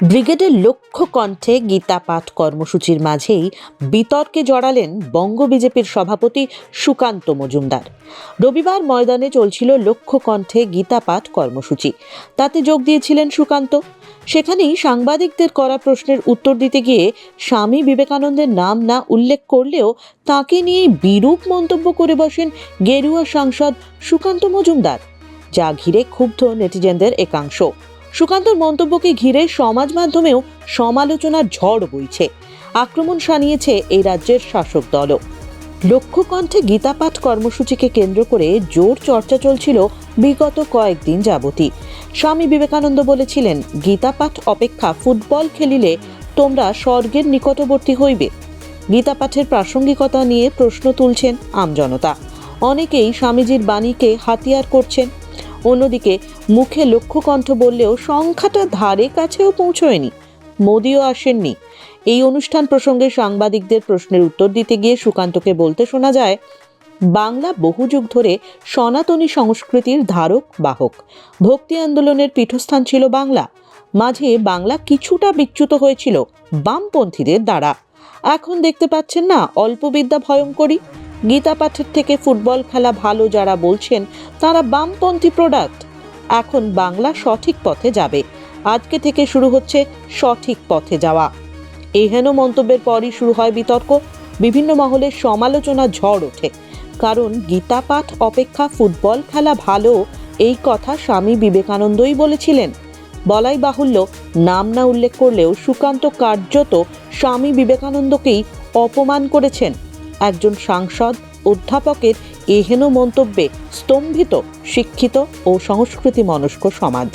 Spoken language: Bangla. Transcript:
ব্রিগেডের লক্ষ্য কণ্ঠে গীতা পাঠ কর্মসূচির মাঝেই বিতর্কে জড়ালেন বঙ্গ বিজেপির সভাপতি সুকান্ত মজুমদার। রবিবার ময়দানে চলছিল লক্ষ্য কণ্ঠে গীতা পাঠ কর্মসূচি। তাতে যোগ দিয়েছিলেন সুকান্ত। সেখানেই সাংবাদিকদের করা প্রশ্নের উত্তর দিতে গিয়ে স্বামী বিবেকানন্দের নাম না উল্লেখ করলেও তাকে নিয়ে বিরূপ মন্তব্য করে বসেন গেরুয়া সাংসদ সুকান্ত মজুমদার, যা ঘিরে ক্ষুব্ধ নেটিজেনদের একাংশ। সুকান্তর মন্তব্যকে ঘিরে সমাজ মাধ্যমেও সমালোচনার ঝড় বইছে। আক্রমণ শানিয়েছে এই রাজ্যের শাসক দলও। লক্ষ্যকণ্ঠে গীতাপাঠ কর্মসূচিকে কেন্দ্র করে জোর চর্চা চলছিল বিগত কয়েকদিন যাবতই। স্বামী বিবেকানন্দ বলেছিলেন, গীতাপাঠ অপেক্ষা ফুটবল খেলিলে তোমরা স্বর্গের নিকটবর্তী হইবে। গীতাপাঠের প্রাসঙ্গিকতা নিয়ে প্রশ্ন তুলছেন আমজনতা। অনেকেই স্বামীজির বাণীকে হাতিয়ার করছেন। অন্যদিকে মুখে লক্ষ্যকণ্ঠ বললেও সংখ্যাটা ধারে কাছেও পৌঁছয়নি। মোদিও আসেননি। এই অনুষ্ঠান প্রসঙ্গে সাংবাদিকদের প্রশ্নের উত্তর দিতে গিয়ে সুকান্তকে বলতে শোনা যায়, বাংলা বহু যুগ ধরে সনাতনী সংস্কৃতির ধারক বাহক। ভক্তি আন্দোলনের পীঠস্থান ছিল বাংলা। মাঝে বাংলা কিছুটা বিচ্যুত হয়েছিল বামপন্থীদের দ্বারা। এখন দেখতে পাচ্ছেন না অল্পবিদ্যা ভয়ঙ্করী গীতা পাঠের থেকে ফুটবল খেলা ভালো যারা বলছেন, তারা বামপন্থী প্রোডাক্ট। এখন বাংলা সঠিক পথে যাবে। আজকে থেকে শুরু হচ্ছে সঠিক পথে যাওয়া। এই হেন মন্তব্যের পরই শুরু হয় বিতর্ক। বিভিন্ন মহলে সমালোচনা ঝড় ওঠে। কারণ গীতা পাঠ অপেক্ষা ফুটবল খেলা ভালো, এই কথা স্বামী বিবেকানন্দই বলেছিলেন। বলাই বাহুল্য, নাম না উল্লেখ করলেও সুকান্ত কার্যত স্বামী বিবেকানন্দকেই অপমান করেছেন। একজন সাংসদ অধ্যাপকের এহেন মন্তব্যে স্তম্ভিত শিক্ষিত ও সংস্কৃতি মনস্ক সমাজ।